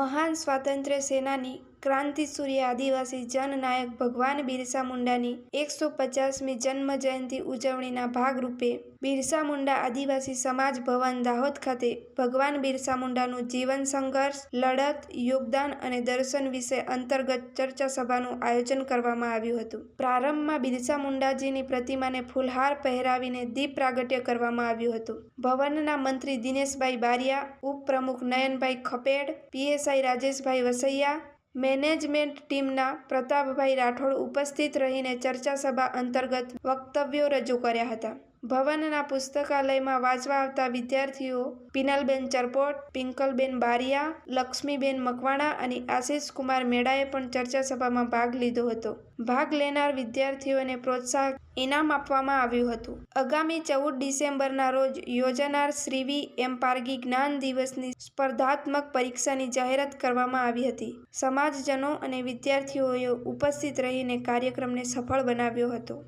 મહાન સ્વાતંત્ર્ય સેનાની, ક્રાંતિસૂર્ય આદિવાસી જનનાયક ભગવાન બિરસા મુંડાની એકસો પચાસમી જન્મ જયંતિ ઉજવણીના ભાગરૂપે બિરસા મુંડા આદિવાસી સમાજ ભવન દાહોદ ખાતે ભગવાન બિરસા મુંડાનું જીવન સંઘર્ષ, લડત, યોગદાન અને દર્શન વિષય અંતર્ગત ચર્ચા સભાનું આયોજન કરવામાં આવ્યું હતું. પ્રારંભમાં બિરસા મુંડાજીની પ્રતિમાને ફૂલહાર પહેરાવીને દીપ પ્રાગટ્ય કરવામાં આવ્યું હતું. ભવનના મંત્રી દિનેશભાઈ બારીયા, ઉપપ્રમુખ નયનભાઈ ખપેડ, પીએસઆઈ રાજેશભાઈ વસૈયા, મેનેજમેન્ટ ટીમના પ્રતાપભાઈ રાઠોડ ઉપસ્થિત રહીને ચર્ચાસભા અંતર્ગત વક્તવ્યો રજૂ કર્યા હતા. ભવનના પુસ્તકાલયમાં વાંચવા આવતા વિદ્યાર્થીઓ પિનલબેન ચરપોટ, પિંકલબેન બારીયા, લક્ષ્મીબેન મકવાણા અને આશિષકુમાર મેડાએ પણ ચર્ચા સભામાં ભાગ લીધો હતો. ભાગ લેનાર વિદ્યાર્થીઓને પ્રોત્સાહક ઇનામ આપવામાં આવ્યું હતું. આગામી ચૌદ ડિસેમ્બરના રોજ યોજાનાર શ્રીવી એમ પારગી જ્ઞાન દિવસની સ્પર્ધાત્મક પરીક્ષાની જાહેરાત કરવામાં આવી હતી. સમાજજનો અને વિદ્યાર્થીઓએ ઉપસ્થિત રહીને કાર્યક્રમને સફળ બનાવ્યો હતો.